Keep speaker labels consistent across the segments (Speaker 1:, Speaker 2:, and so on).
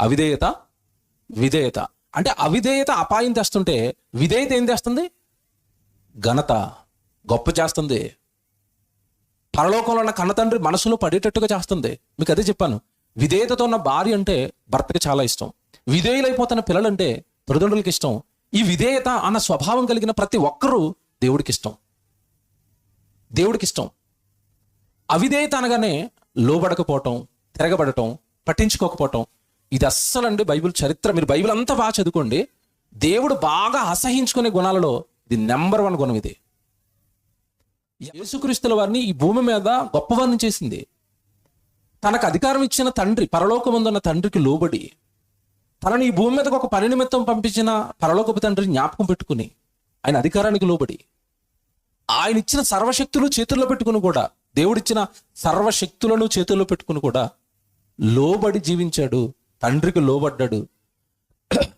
Speaker 1: అవిధేయత విధేయత. అంటే అవిధేయత అపాయం తెస్తుంటే విధేయత ఏం తెస్తుంది ఘనత గొప్ప చేస్తుంది. పరలోకంలో ఉన్న కన్నతండ్రి మనసులో పడేటట్టుగా చేస్తుంది. మీకు అదే చెప్పాను. విధేయతతో ఉన్న భార్య అంటే భర్తకి చాలా ఇష్టం. విధేయులైపోతున్న పిల్లలంటే తల్లిదండ్రులకి ఇష్టం. ఈ విధేయత అన్న స్వభావం కలిగిన ప్రతి ఒక్కరూ దేవుడికి ఇష్టం. దేవుడికి ఇష్టం. అవిధేయత అనగానే లోబడకపోవటం తిరగబడటం పట్టించుకోకపోవటం ఇది అస్సలండి బైబిల్ చరిత్ర. మీరు బైబిల్ అంతా బాగా చదువుకోండి. దేవుడు బాగా అసహించుకునే గుణాలలో ఇది నెంబర్ వన్ గుణం ఇది. యేసుక్రీస్తుల వారిని ఈ భూమి మీద గొప్పవారిని చేసింది. తనకు అధికారం ఇచ్చిన తండ్రి పరలోకమందున్న తండ్రికి లోబడి తనని ఈ భూమి మీదకు ఒక పని నిమిత్తం పంపించిన పరలోకపు తండ్రి జ్ఞాపకం పెట్టుకుని ఆయన అధికారానికి లోబడి ఆయన ఇచ్చిన సర్వశక్తులు చేతుల్లో పెట్టుకుని కూడా దేవుడిచ్చిన సర్వశక్తులను చేతుల్లో పెట్టుకుని కూడా లోబడి జీవించాడు తండ్రికి లోబడ్డాడు.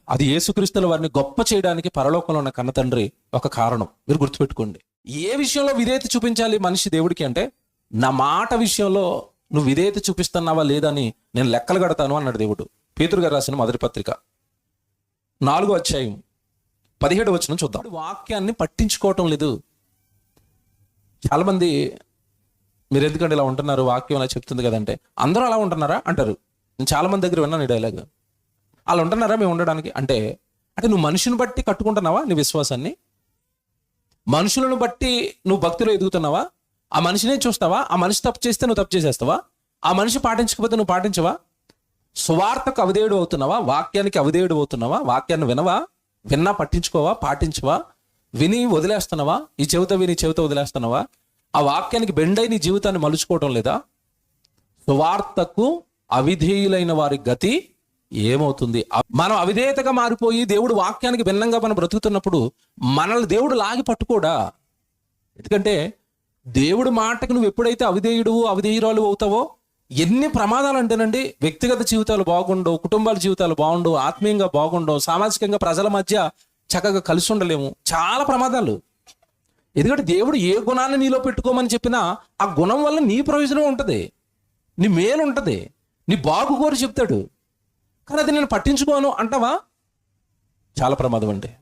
Speaker 1: అది యేసుక్రీస్తుల వారిని గొప్ప చేయడానికి పరలోకంలో ఉన్న కన్న తండ్రి ఒక కారణం. మీరు గుర్తుపెట్టుకోండి. ఏ విషయంలో విధేయత చూపించాలి మనిషి దేవుడికి అంటే నా మాట విషయంలో నువ్వు విధేయత చూపిస్తున్నావా లేదని నేను లెక్కలు కడతాను అన్నాడు దేవుడు. పేతురు గారు రాసిన మొదటి పత్రిక. నాలుగో అధ్యాయం పదిహేడు వచ్చిన చూద్దాం. వాక్యాన్ని పట్టించుకోవటం లేదు. చాలామంది మీరు ఎందుకంటే ఇలా ఉంటున్నారు వాక్యం అలా చెప్తుంది కదంటే అందరూ అలా ఉంటున్నారా? అంటారు. నేను చాలా మంది దగ్గర విన్నాను ఈ డైలాగ్ అలా ఉంటున్నారా మేము ఉండడానికి? అంటే అంటే నువ్వు మనుషుని బట్టి కట్టుకుంటున్నావా నీ విశ్వాసాన్ని? మనుషులను బట్టి నువ్వు భక్తిలో ఎదుగుతున్నావా? ఆ మనిషినే చూస్తావా? ఆ మనిషి తప్పు చేస్తే నువ్వు తప్పు చేసేస్తావా? ఆ మనిషి పాటించకపోతే నువ్వు పాటించవా? సువార్తకు అవిధేయుడు అవుతున్నావా? వాక్యానికి అవిధేయుడు అవుతున్నావా? వాక్యాన్ని వినవా? విన్నా పట్టించుకోవా? పాటించవా? విని వదిలేస్తున్నావా? ఈ చెవిత విని చెవిత వదిలేస్తున్నావా? ఆ వాక్యానికి బెండై నీ జీవితాన్ని మలుచుకోవటం లేదా? సువార్తకు అవిధేయులైన వారి గతి ఏమవుతుంది? మనం అవిధేయతగా మారిపోయి దేవుడు వాక్యానికి భిన్నంగా మనం బ్రతుకుతున్నప్పుడు మనల్ని దేవుడు లాగి పట్టుకోడా? ఎందుకంటే దేవుడి మాటకు నువ్వు ఎప్పుడైతే అవిధేయుడు అవిధేయురాలు అవుతావో ఎన్ని ప్రమాదాలు అంటేనండి వ్యక్తిగత జీవితాలు బాగుండవు కుటుంబాల జీవితాలు బాగుండవు ఆత్మీయంగా బాగుండవు సామాజికంగా ప్రజల మధ్య చక్కగా కలిసి ఉండలేము. చాలా ప్రమాదాలు. ఎందుకంటే దేవుడు ఏ గుణాన్ని నీలో పెట్టుకోమని చెప్పినా ఆ గుణం వల్ల నీ ప్రయోజనం ఉంటుంది. నీ మేలు ఉంటుంది. నీ బాగు కోరి చెప్తాడు. కానీ అది నేను పట్టించుకోను అంటావా? చాలా ప్రమాదం అండి.